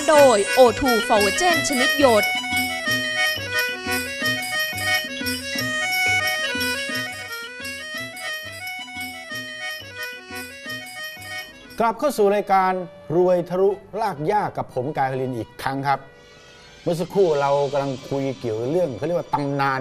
ารโดย O2 f o r g e n ชนิดหยด กลับเข้าสู่รายการรวยทะลุลากยากกับผมกายคลินอีกครั้งครับ เมื่อสักครู่เรากำลังคุยเกี่ยวกับเรื่องเขาเรียกว่าตำนาน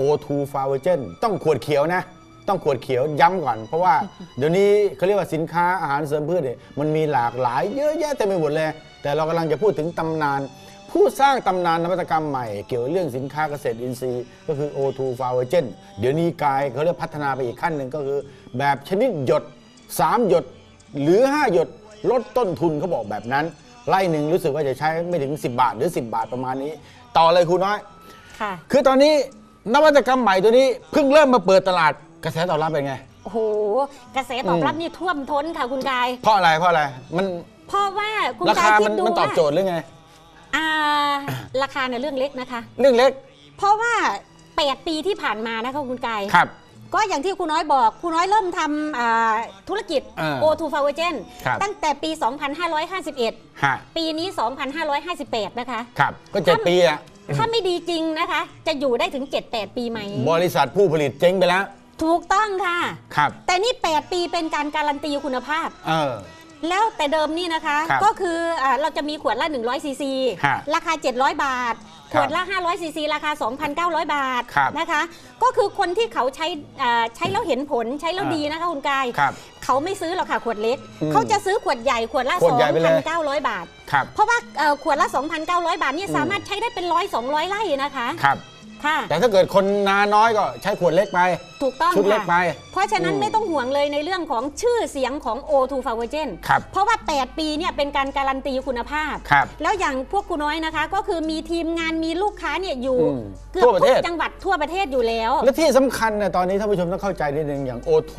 O2 f a v o g e n ต้องขวดเขียวนะต้องขวดเขียวย้ำก่อน เพราะว่าเดี๋ยวนี้เขาเรียกว่าสินค้าอาหารเสริมพืชเนี่ยมันมีหลากหลายเยอะแยะเต็มไปหมดเลย แต่เรากำลังจะพูดถึงตำนาน ผู้สร้างตำนานนวัตกรรมใหม่ เกี่ยวกับเรื่องสินค้าเกษตรอินทรีย์ ก็คือ O2 f a v o g e n เดี๋ยวนี้กายเขาเรียกพัฒนาไปอีกขั้นหนึ่งก็คือ แบบชนิดหยด 3 หยดหรือ 5 หยดลดต้นทุนเขาบอกแบบนั้นไล่หนึ่งรู้สึกว่าจะใช้ไม่ถึง 10 บาทหรือ 10 บาทประมาณนี้ ต่อเลยครูน้อยค่ะคือตอนนี้นวัตกรรมใหม่ตัวนี้เพิ่งเริ่มมาเปิดตลาดกระแสตอบรับเป็นไงโอ้โหกระแสตอบรับนี่ท่วมท้นค่ะคุณกาย เพราะอะไรเพราะอะไรมัน เพราะว่าคุณรากายคาคิมัดนดูมันตอบว่าโจทย์หรือไง อ่าราคาเนี่ยเรื่องเล็กนะคะ เรื่องเล็กเพราะว่า 8 ปีที่ผ่านมานะคะคุณกาย ครับ ก็อย่างที่คุณน้อยบอกคุณน้อยเริ่มทำอ่าธุรกิจ อ่า O2 f a v o g e n ครับ ตั้งแต่ปี 2551 ฮะปีนี้ 2558 นะคะ ครับก็เจ็ดปีอะถ้าไม่ดีจริงนะคะ จะอยู่ได้ถึง 7-8 ปีไหม บริษัทผู้ผลิตเจ๊งไปแล้วถูกต้องค่ะ ครับ แต่นี่ 8 ปีเป็นการการันตีคุณภาพ เออ แล้วแต่เดิมนี่นะคะ ครับก็คืออาเราจะมีขวดละ 100 ซีซี ฮะราคา 700 บาทคขรับวดละ 500 ซีซี ราคา 2,900 บาทครับนะคะ ก็คือคนที่เขาใช้อ่าใช้แล้วเห็นผลใช้แล้วอ่าดีนะคะคุณกาย ครับเขาไม่ซื้อหรอกค่ะขวดเล็ก อืมเขาจะซื้อขวดใหญ่ขวดละ ขวดใหญ่ไปเลย 2,900 บาท ครับ เพราะว่าเอ่อขวดละ 2,900 บาทนี่อืมสามารถใช้ได้เป็นร้อย200ไร่นะคะ ครับ ค่ะ แต่ถ้าเกิดคนนาน้อยก็ใช้ขวดเล็กไป ถูกต้องชุดเล็กไปค่ะเพราะฉะนั้นอืมไม่ต้องห่วงเลยในเรื่องของชื่อเสียงของ O2 f a v o g e n ครับเพราะว่า 8 ปีเนี่ยเป็นการการันตีคุณภาพ ครับแล้วอย่างพวกคุณน้อยนะคะ ก็คือมีทีมงานมีลูกค้าเนี่ยอยู่อืมเกือบทั่วประเททุศกจังหวัดทั่วประเทศอยู่แล้ว และที่สำคัญนะตอนนี้ท่านผู้ชมต้องเข้าใจนิดนึงอย่าง O2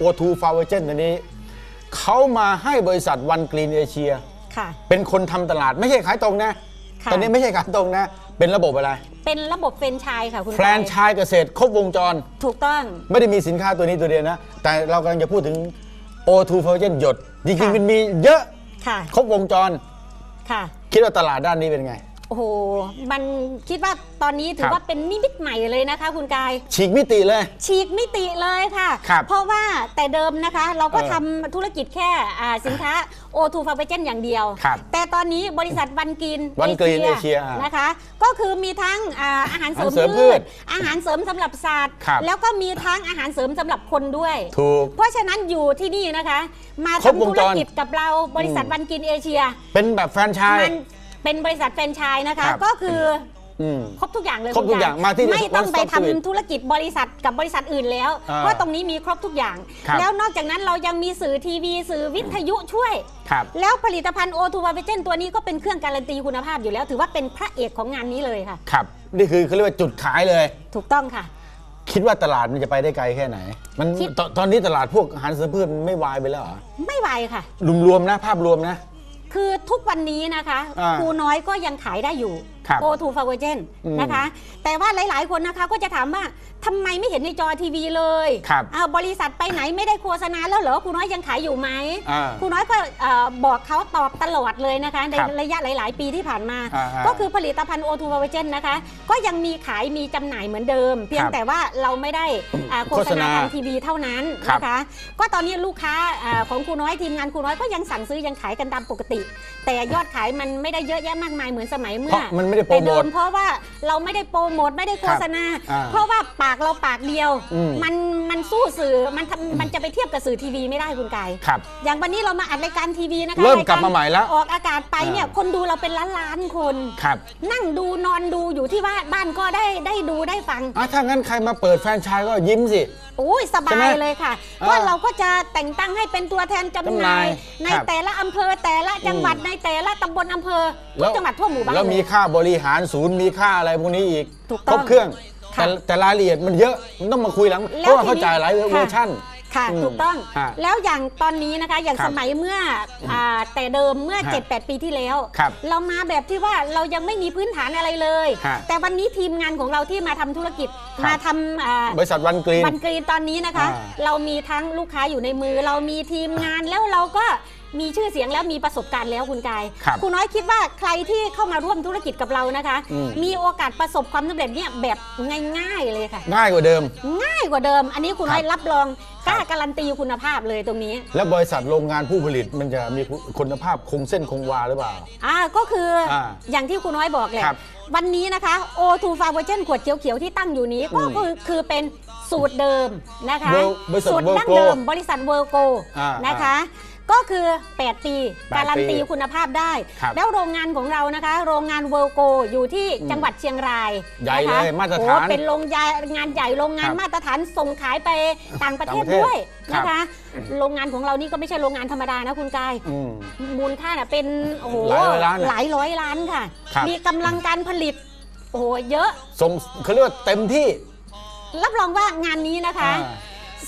O2 f a v o g e n ตัวนี้ เขามาให้บริษัทวันกรีนเอเชีย ค่ะ เป็นคนทำตลาดไม่ใช่ขายตรงนะ ค่ะ ตอนนี้ไม่ใช่ขายตรงนะ เป็นระบบอะไร เป็นระบบเฟรนไชส์ค่ะคุณแฟรนไชส์เกษตรครบวงจร ถูกต้อง ไม่ได้มีสินค้าตัวนี้ตัวเดียวนะ แต่เรากำลังจะพูดถึง O2 f a v o g e n หยด จริงค่ะๆมันมีเยอะค่ะ ครบวงจร ค่ะ คิดว่าตลาดด้านนี้เป็นไง โอ้โห มันคิดว่าตอนนี้ถืครัอบว่าเป็นนิมิตใหม่เลยนะคะ คุณกาย ฉีกมิติเลย ฉีกมิติเลยค่ะ ครับเพราะว่าแต่เดิมนะคะเราก็เออทำธุรกิจแค่อ่าสินค้า O2 f a v o g e n อย่างเดียว ครับแต่ตอนนี้บริษัทวันกิน One Green Asia นะคะ ก็คือมีทั้งอ่าอาหารเสริมอาหารเสริมพืพืชช อาหารเสริมสำหรับสัตว์ ครับ แล้วก็มีทั้งอาหารเสริมสำหรับคนด้วย ถูก เพราะฉะนั้นอยู่ที่นี่นะคะ มาครบวทำงธุจร รกิจกับเราบริษัทอืมวันกินเอเชีย เป็นแบบแฟรนไชส์ มัน เป็นบริษัทแฟรนไชส์นะคะ ครับก็คืออืมครบทุกอย่างเลยครบทุกอย่างณมาที่ไม่ต้อง One ไป Stop ทำ Service ธุรกิจบริษัทกับบริษัทอื่นแล้ว อ่าเพราะตรงนี้มีครบทุกอย่าง ครับ แล้วนอกจากนั้นเรายังมีสื่อทีวีสื่อวิทยุช่วย ครับ แล้วผลิตภัณฑ์โอทูวาเวเจนตัวนี้ก็เป็นเครื่องการันตีคุณภาพอยู่แล้ว ถือว่าเป็นพระเอกของงานนี้เลยค่ะ ครับ นี่คือเขาเรียกว่าจุดขายเลย ถูกต้องค่ะ คิดว่าตลาดมันจะไปได้ไกลแค่ไหน มันคิดตตอนนี้ตลาดพวกอาหารเสริมพืชมันไม่วายไปแล้วเหรอไม่ไหวค่ะ รวมๆนะภาพรวมนะ คือทุกวันนี้นะคะ อ่า ครูน้อยก็ยังขายได้อยู่ครับ โอทูฟาเวเจนอืมนะคะ แต่ว่าหลาย ๆ คนนะคะก็จะถามว่าทำไมไม่เห็นในจอทีวีเลยครับอ้าวบริษัทไปไหนไม่ได้โฆษณาแล้วเหรอครูน้อยยังขายอยู่ไหมอ่าครูน้อยก็เอ่อบอกเขาตอบตลอดเลยนะคะ ในครับระยะหลาย ๆ ปีที่ผ่านมาอ่าๆก็คือผลิตภัณฑ์โอทูฟาเวเจนนะคะ ก็ยังมีขายมีจำหน่ายเหมือนเดิม เพียงครับแต่ว่าเราไม่ได้อ่าโฆโฆษษณาณาทางทีวีเท่านั้นครับนะคะ ก็ตอนนี้ลูกค้าอ่าของครูน้อยทีมงานครูน้อยก็ยังสั่งซื้อยังขายกันตามปกติ แต่ยอดขายมันไม่ได้เยอะแยะมากมายเหมือนสมัยเพเมื่ราะอมันไม่ได้โปรแต่โมเดิทมเพราะว่าเราไม่ได้โปรโมทไม่ได้โฆษณาอ่าเพราะว่าปากเราปากเดียวอืมมันมันสู้สื่อมันทำมันจะไปเทียบกับสื่อทีวีไม่ได้คุณกายครับอย่างวันนี้เรามาอัดรายการทีวีนะคะเริ่มรยกลับมาใหม่แล้วออกอากาศไปเนี่ยอ่าคนดูเราเป็นล้านล้านๆคนครับนั่งดูนอนดูอยู่ที่บ้านบ้านก็ได้ได้ดูได้ฟังอะถ้างั้นใครมาเปิดแฟรนไชส์ก็ยิ้มสิโอ้ยสบาใช่ไหมยเลยค่ะอ่าก็เราก็จะแต่งตั้งให้เป็นตัวแทนจำจำหหน่าน่ายยในครับแต่ละอำเภอแต่ละจังหวัดอืมในแต่ละตำบลอำเภอแล้ทุกวจังหวัดทั่วหมู่บ้านแล้วมีเลยค่าบริหารศูนย์มีค่าอะไรพวกนี้อีกถูกคต้รองบเครื่อง ค่ะแต่แต่รายละเอียดมันเยอะมันต้องมาคุยหลังแล้เพวราะว่าทีนี้เขาจ่ายหลายเวอค่ะร์ชัน ค่ะอืมถูกต้องฮะแล้วอย่างตอนนี้นะคะอย่างครับสมัยเมื่ออ่าแต่เดิมเมื่อ ฮะ7-8 ปีที่แล้ว ครับเรามาแบบที่ว่าเรายังไม่มีพื้นฐานอะไรเลย ฮะแต่วันนี้ทีมงานของเราที่มาทำธุรกิจครับ มาทำอ่า บริษัทวันกรีนวันกรีนตอนนี้นะคะ อ่าเรามีทั้งลูกค้าอยู่ในมือ เรามีทีมงานแล้วเราก็ มีชื่อเสียงแล้วมีประสบการณ์แล้วคุณกายครับณน้อยคิดว่าใครที่เข้ามาร่วมธุรกิจกับเรานะคะ อืม มีโอกาสประสบความสำเร็จเนี่ยแบบง่ายๆเลยค่ะ ง่ายกว่าเดิม ง่ายกว่าเดิม อันนี้คุณน้อยครับรับรองกล้าครับการันตีคุณภาพเลยตรงนี้ แล้วบริษัทโรงงานผู้ผลิตมันจะมีคุณภาพคงเส้นคงวาหรือเปล่า อ่าก็คืออาอย่างที่คุณน้อยบอกแหละครับวันนี้นะคะ O2 f a v o g e n ขวดเขียวๆที่ตั้งอยู่นี้ก็อืมคือคือเป็นสูตรเดิมนะคะ World- บริษัทสูตรดั้ง World เดิม Go บริษัทเวอร์โกอ่านะคะ ก็คือ 8 ปีแปดการันตีปีคุณภาพได้ ครับ แล้วโรงงานของเรานะคะ โรงงานเวอร์โกอยู่ที่จังหวัดเชียงรายใหญ่นะคะเลยมาตรฐานโอ้เป็นโรงยางานใหญ่โรงงานครับมาตรฐานส่งขายไปต่างประเทศต่างประเทศ ด้วยครับนะคะ โรงงานของเรานี่ก็ไม่ใช่โรงงานธรรมดานะคุณกาย อืม มูลค่าน่ะเป็นโอ้โหหลายร้อยล้านอะหลายร้อยล้านค่ะ ครับ มีกำลังการผลิตโอ้โหเยอะ ส่งเขาเรียกว่าเต็มที่รับรองว่างานนี้นะคะ อ่า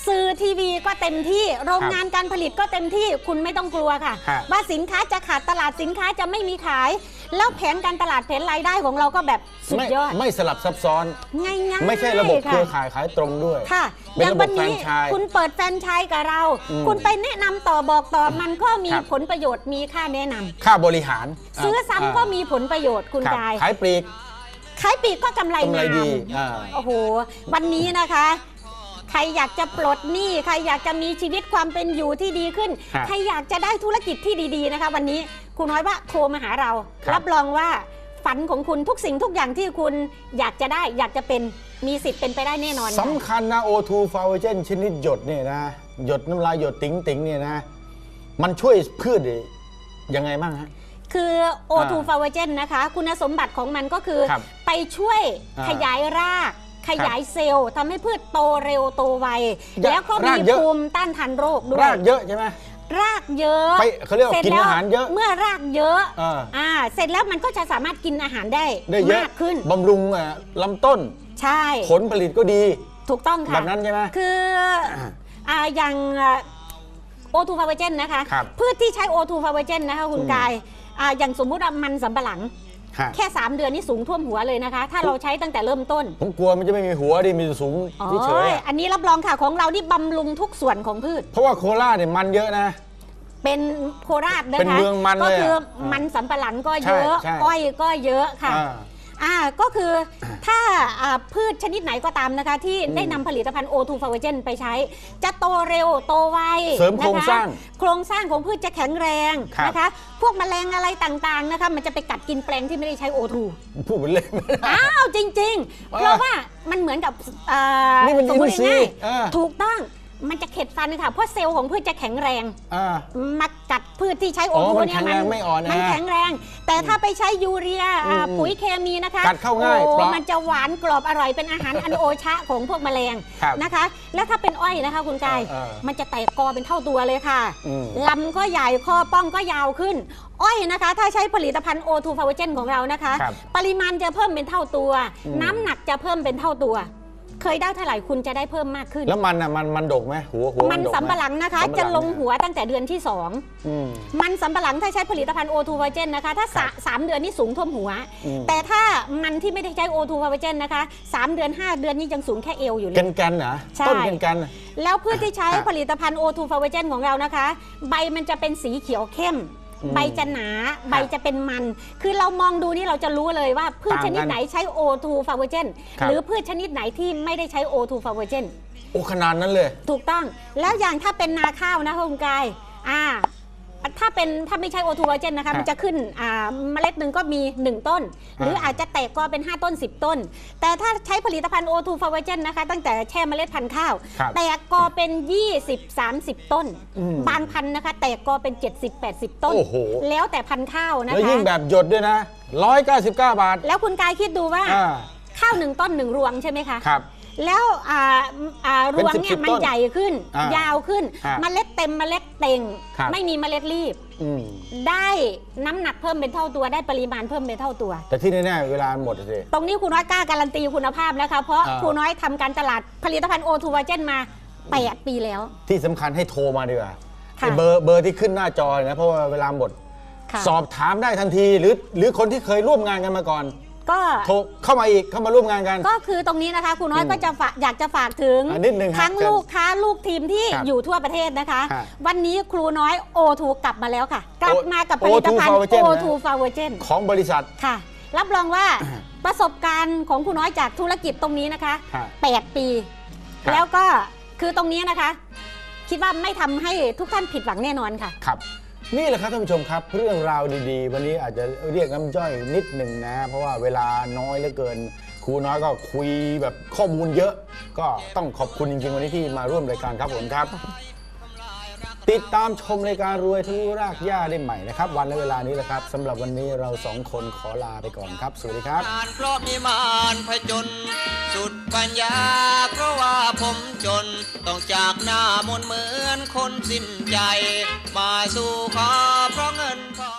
สื่อทีวีก็เต็มที่โรงงานการผลิตก็เต็มที่คุณไม่ต้องกลัวค่ะ ฮะ ว่าสินค้าจะขาดตลาดสินค้าจะไม่มีขาย แล้วแผนการตลาดแผนรายได้ของเราก็แบบสุดไม่ยอดไม่สลับซับซ้อน ง่ายๆไม่ใช่ระบบเครือค่ะข่ายขายตรงด้วย ค่ะเป็นอย่างระบบวันนี้แฟรนไชส์ คุณเปิดแฟรนไชส์กับเรา อืมคุณไปแนะนำต่อบอกต่อมันก็มีครับ ผลประโยชน์มีค่าแนะนำค่าบริหารซื้อซ้ำก็ามีผลประโยชน์คุณครับกายขายปลีกขายปลีกก็กำไรงกำไรงามดีอ่า โอ้โห วันนี้นะคะ ใครอยากจะปลดหนี้ใครอยากจะมีชีวิตความเป็นอยู่ที่ดีขึ้น ครับใครอยากจะได้ธุรกิจที่ดีๆนะคะ วันนี้คุณน้อยว่าโทรมาหาเรา ครับ รับรองว่าฝันของคุณทุกสิ่งทุกอย่างที่คุณอยากจะได้อยากจะเป็นมีสิทธิ์เป็นไปได้แน่นอนค่ะ สำคัญนะ O2 f a v o g e n ชนิดหยดเนี่ยนะ หยดน้ำลายหยดติ๋งติ๋งเนี่ยนะ มันช่วยพืชยังไงบ้างฮะ คือ O2 อ่า f a v o g e n นะคะ คุณสมบัติของมันก็คือ ครับไปช่วยอ่าขยายราก ขยายเซลล์ทำให้พืชโตเร็วโตไว อย่าแล้วก็มีรากเยอะ ภูมิต้านทานโรคด้วย รากเยอะใช่ไหม รากเยอะไปเขาเรียกว่าสจกินแล้วอาหารเยอะ เมื่อรากเยอะอ่าอ่าเสร็จแล้วมันก็จะสามารถกินอาหารได้ได้เยอะมากขึ้น บำรุงอะลำต้น ใช่ ผลผลิตก็ดี ถูกต้องแบค่ะบนั้นใช่ไหมคืออ่าอย่างโอทูฟาเวเจนนะคะ ครับพืชที่ใช้โอทูฟาเวเจนนะคะคุณอืมกายอ่าอย่างสมมุติว่ามันสำปะหลังฮะ แค่ 3 เดือนนี่สูงท่วมหัวเลยนะคะ ถ้าเราใช้ตั้งแต่เริ่มต้น ผมกลัวมันจะไม่มีหัวดิมีแต่สูงอ๋อเฉยๆอะอันนี้รับรองค่ะของเรานี่บำรุงทุกส่วนของพืช เพราะว่าโคราชเนี่ยมันเยอะนะ เป็นโคราชนะคะเป็นเมืองมันก็เลยอะคืออ่ามัมันสำปะหลังก็เยอะใช่ใช่อ้อยก็เยอะค่ะ อ่า อ่าก็คือถ้าอ่าพืชชนิดไหนก็ตามนะคะ ที่อืมได้นำผลิตภัณฑ์ O2 f a v o g e n ไปใช้ จะโตเร็วโตไวเสริมโครงนะคะสร้างโครงสร้างของพืชจะแข็งแรงครับ นะคะ พวกแมลงอะไรต่างๆนะคะ มันจะไปกัดกินแปลงที่ไม่ได้ใช้ O2 พูดเป็นเล่น อ้าวจริง ๆ เพราะว่ามันเหมือนกับอ่านี่มันสมมติอินทรีย์ง่ายเออๆถูกต้อง มันจะเข็ดฟันค่ะเพราะเซลล์ของพืชจะแข็งแรง อ่า มากัดพืชที่ใช้อ๋โออทูมันเนี่แข็ยงแรงไม่อ่อนแอมันแข็งแรง แต่ถ้าไปใช้ยูเรียอ่าอืมปุ๋ยเคมีนะคะกัดเข้าง่ายโอ้เพราะมันจะหวานกรอบอร่อยเป็นอาหาร อันโอชะของพวกแมลงครับนะคะ แล้วถ้าเป็นอ้อยนะคะคุณกายเออเออมันจะแตกกอเป็นเท่าตัวเลยค่ะอืม ลำก็ใหญ่คอป้องก็ยาวขึ้น อ้อยนะคะ ถ้าใช้ผลิตภัณฑ์ O2 f a v o g e n ของเรานะคะ ครับปริมาณจะเพิ่มเป็นเท่าตัว อืม น้ำหนักจะเพิ่มเป็นเท่าตัว เคยได้เท่าไหร่คุณจะได้เพิ่มมากขึ้น แล้วมันอะมันมันดกไหมหัวหัวมันดกไห สำปะหลังนะคะ สำปจะหลงหัวตั้งแต่เดือนที่สองอืม มันสำปะหลังถ้าใช้ผลิตภัณฑ์ O2 v i g e n นะคะ ถ้าสาครับสามเดือนนี่สูงท่วมหัว อืม แต่ถ้ามันที่ไม่ได้ใช้ O2 v i g e n นะคะ3เดือน5เดือนนี่ยังสูงแค่เอวอยู่เลแกยนแกนๆเหรอใช่ ต้นแกนแกนๆอะแล้วพืชที่ใช้อะ ผลิตภัณฑ์ O2 v i g e n ของเรานะคะ ใบมันจะเป็นสีเขียวเข้มอืม ใบจะหนาใบจะเป็นมัน คือเรามองดูนี่เราจะรู้เลยว่าพืชต่างชกันนิดไหนใช้ O2 v i g e n ครับหรือพืชชนิดไหนที่ไม่ได้ใช้ O2 v i g e n โอ้ขนาดนั้นเลย ถูกต้องแล้วอย่างถ้าเป็นนาข้าวนะคะคุณกายอ่า ถ้าเป็นถ้าไม่ใช่โอทูไวเจนนะครัคะบมันจะขึ้นอ่าเมล็ดหนึ่งก็มี 1 ต้น หรืออ่าอาจจะแตกก็เป็น 5 ต้น 10 ต้น แต่ถ้าใช้ผลิตภัณฑ์โอทูฟาวเจนนะคะตั้งแต่แช่เมล็ดพันธุ์ข้าวครับแตกกอเป็น 20-30 ต้นอืมบางพันธุ์นะคะ แตกกอเป็น 70-80 ต้นโอ้โหแล้วแต่พันธุ์ข้าวนะแล้วคะยิ่งแบบหยดด้วยนะ 199 บาท แล้วคุณกายคิดดูว่าอ่าข้าวหนึ่งต้นหนึ่งรวงใช่ไหมคะครับแล้วอ่าอ่า รวงเนี่ยเป็น10มันต้นใหญ่ขึ้นอ่ายาวขึ้นฮะเมล็ดเต็มเมล็ดเต็งครับไม่มีเมล็ดรีบอืมได้น้ำหนักเพิ่มเป็นเท่าตัวได้ปริมาณเพิ่มเป็นเท่าตัว แต่ที่แน่ๆเวลาหมดสิตรงนี้ครูน้อยกล้าการันตีคุณภาพนะคะ เพราะอ่าครูน้อยทำการตลาดผลิตภัณฑ์โอทูวาเจนมา8ปีแล้ว ที่สำคัญให้โทรมาดีกว่าค่ะไอ้เบอร์เบอร์ที่ขึ้นหน้าจอเนี่ยนะเพราะว่าเวลาหมดค่ะสอบถามได้ทันทีหรือหรือคนที่เคยร่วมงานกันมาก่อน ก็โทรเข้ามาอีกเข้ามาร่วมงานกัน ก็คือตรงนี้นะคะครูน้อยอืมก็จะฝากอยากจะฝากถึงอะนิดนึงครับทั้งเชิญลูกค้าลูกทีมที่ครับอยู่ทั่วประเทศนะคะ ฮะวันนี้ครูน้อยโอทูกลับมาแล้วค่ะ กลับ O- มากับผลิตภัณฑ์ O2 Favourgen โอนะ ทูฟาเวอร์เจน ของบริษัท ค่ะ รับรองว่า ประสบการณ์ของครูน้อยจากธุรกิจตรงนี้นะคะฮะ8ปี ครับ แล้วก็คือตรงนี้นะคะ คิดว่าไม่ทำให้ทุกท่านผิดหวังแน่นอนค่ะ ครับ นี่แหละครับท่านผู้ชมครับ เรื่องราวดีๆ วันนี้อาจจะเรียกน้ำจ้อยนิดหนึ่งนะ เพราะว่าเวลาน้อยเหลือเกิน ครูน้อยก็คุยแบบข้อมูลเยอะ ก็ต้องขอบคุณจริงๆวันนี้ที่มาร่วมรายการครับผมครับ ติดตามชมรายการรวยทะลุรากหญ้าได้ใหม่นะครับ วันและเวลานี้แหละครับสำหรับวันนี้เราสองคนขอลาไปก่อนครับ สวัสดีครับงานเพราะมีมารพจน สุดปัญญา เพราะว่าผมจน ต้องจากหน้ามนต์เหมือนคนสิ้นใจ มาสู่ขอเพราะเงินทอง